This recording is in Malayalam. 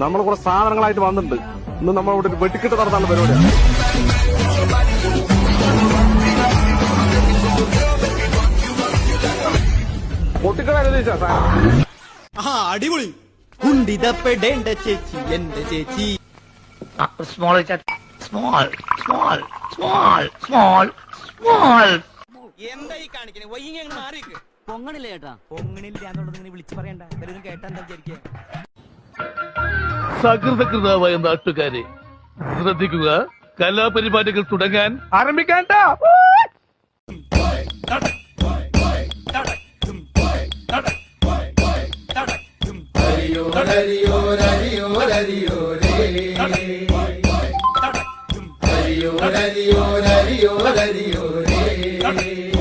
നമ്മൾ കുറെ സാധനങ്ങളായിട്ട് വന്നിട്ടുണ്ട്. ഇന്ന് നമ്മൾ ഇവിടെ വെട്ടിക്കിട്ട് നടത്താനുള്ള പരിപാടിയാണ്. പൊട്ടിക്കട സാധനം? ആ അടിപൊളി. കുണ്ടിതപ്പെടേണ്ട ചേച്ചി എന്റെ ചേച്ചി. Small small small small small small എന്താ ഈ കാണിക്കണേ? വൈകി മാറിക്ക് പൊങ്ങണില്ല ചേട്ടാ. പൊങ്ങണില്ല എന്നുള്ളത് ഇങ്ങനെ വിളിച്ചു പറയണ്ട. കേട്ടാ എന്താ വിചാരിക്കുക? സകൃതകൃതാവായ നാട്ടുകാരെ ശ്രദ്ധിക്കുക കലാപരിപാടികൾ തുടങ്ങാൻ ആരംഭിക്കാൻ ഹരിയോ ഹരിയോ ഹരിയോ ഹരിയോ